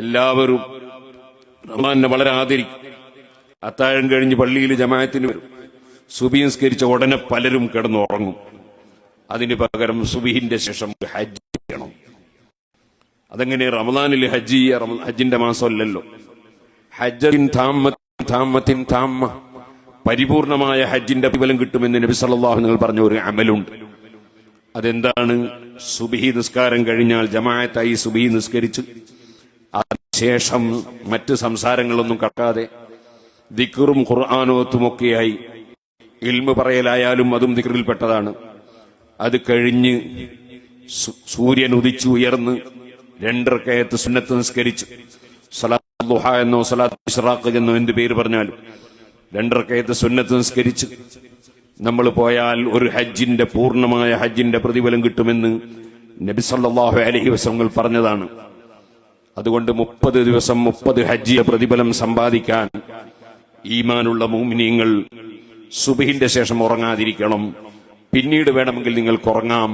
എല്ലാവരും റഹ്മാനെ വളരെ ആദരിക്കും. അത്താഴം കഴിഞ്ഞ് പള്ളിയിൽ ജമായത്തിന് വരും. സുബി നിസ്കരിച്ച ഉടനെ പലരും കിടന്നുറങ്ങും അതിന് പകരം സുബിഹിന്റെ ശേഷം ഹജ്ജ് ചെയ്യണം. അതെങ്ങനെ? റമദാനിൽ ഹജ്ജ് ഹജ്ജിന്റെ മാസമല്ലല്ലോ. ഹജ്ജിൻ താമത്തിൻ താമ പരിപൂർണമായ ഹജ്ജിന്റെ പ്രതിഫലം കിട്ടുമെന്ന് നബി സല്ലല്ലാഹു നിങ്ങൾ പറഞ്ഞ ഒരു അമലുണ്ട്. അതെന്താണ്? സുബിഹി നിസ്കാരം കഴിഞ്ഞാൽ ജമാഅത്തായി സുബിഹി നിസ്കരിച്ച് അതിനുശേഷം മറ്റ് സംസാരങ്ങളൊന്നും കടക്കാതെ ദിക്റും ഖുർആാനോത്തുമൊക്കെയായി ഇൽമ പറയലായാലും അതും ദിക്റിൽപ്പെട്ടതാണ്. അത് കഴിഞ്ഞ് സൂര്യൻ ഉദിച്ചു ഉയർന്ന് രണ്ടരക്കയത്ത് സുന്നത്ത് നിസ്കരിച്ചു. സലാഹ എന്നോ സലാത്ത് എന്നോ എന്ത് പേര് പറഞ്ഞാലും രണ്ടരക്കയത്ത് സുന്നത്ത് നിസ്കരിച്ച് നമ്മൾ പോയാൽ ഒരു ഹജ്ജിന്റെ പൂർണമായ ഹജ്ജിന്റെ പ്രതിഫലം കിട്ടുമെന്ന് നബിസല്ലാഹു അലഹി വസങ്ങൾ പറഞ്ഞതാണ്. അതുകൊണ്ട് മുപ്പത് ദിവസം മുപ്പത് ഹജ്ജിയ പ്രതിഫലം സമ്പാദിക്കാൻ ഈമാനുള്ള മൂമിനിയങ്ങൾ സുബഹിന്റെ ശേഷം ഉറങ്ങാതിരിക്കണം. പിന്നീട് വേണമെങ്കിൽ നിങ്ങൾക്ക് ഉറങ്ങാം.